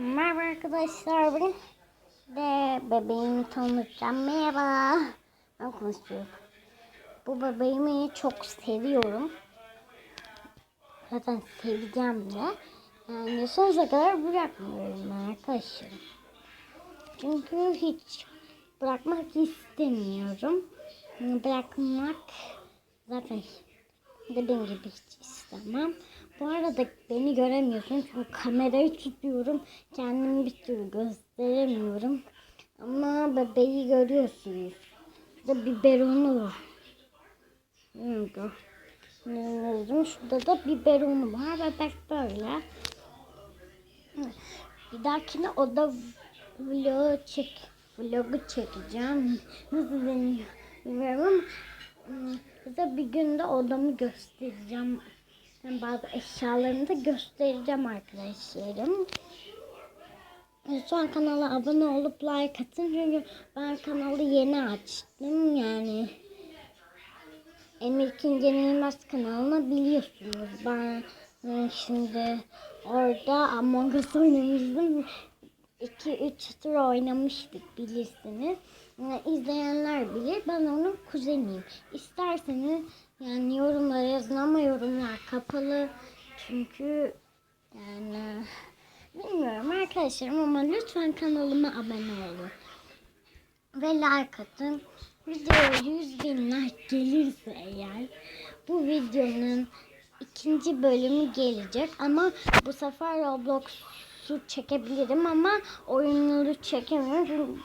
Merhaba arkadaşlar. Bugün de bebeğimi tanıtacağım. Merhaba. Ben konuşuyorum. Bu bebeğimi çok seviyorum. Zaten seveceğim de. Yani sonsuza kadar bırakmıyorum arkadaşlar. Çünkü hiç bırakmak istemiyorum. Bırakmak zaten dediğim gibi hiç istemem. Bu arada beni göremiyorsun çünkü kamerayı tutuyorum. Kendimi bir türlü gösteremiyorum. Ama bebeği görüyorsunuz. Şurada biberonu var. Nerede? Nerede? Şurada da biberonu var. Bebek böyle. Bir dahakine oda vlogu çek vlogu çekeceğim. Nasıl deniyor bilmiyorum ama size bir günde odamı göstereceğim. Yani bazı eşyalarımı da göstereceğim arkadaşlarım. Lütfen kanala abone olup like atın çünkü ben kanalı yeni açtım yani. Emir Kincenilmez kanalını biliyorsunuz. Ben şimdi orada Among Us oynamıştım. 2-3 tur oynamıştık bilirsiniz. Yani izleyenler bilir. Ben onun kuzeniyim. İsterseniz yani yorumlara yazın ama yorumlar kapalı. Çünkü yani bilmiyorum arkadaşlarım ama lütfen kanalıma abone olun. Ve like atın. Videoya 100 bin like gelirse eğer bu videonun ikinci bölümü gelecek ama bu sefer Roblox'u çekebilirim ama oyunları çekemiyorum.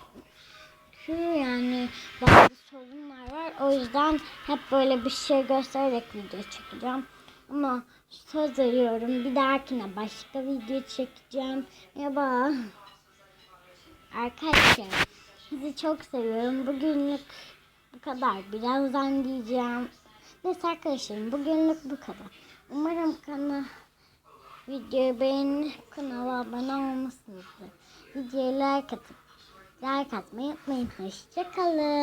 Çünkü yani bazı sorunlar var. O yüzden hep böyle bir şey göstererek video çekeceğim. Ama söz veriyorum bir dahakine başka video çekeceğim. Merhaba arkadaşlar sizi çok seviyorum. Bugünlük bu kadar. Birazdan diyeceğim. Neyse arkadaşlarım bugünlük bu kadar. Umarım kanal videoyu beğenip kanala abone olmuşsunuzdur. Videoya like atıp like atmayı unutmayın. Hoşçakalın.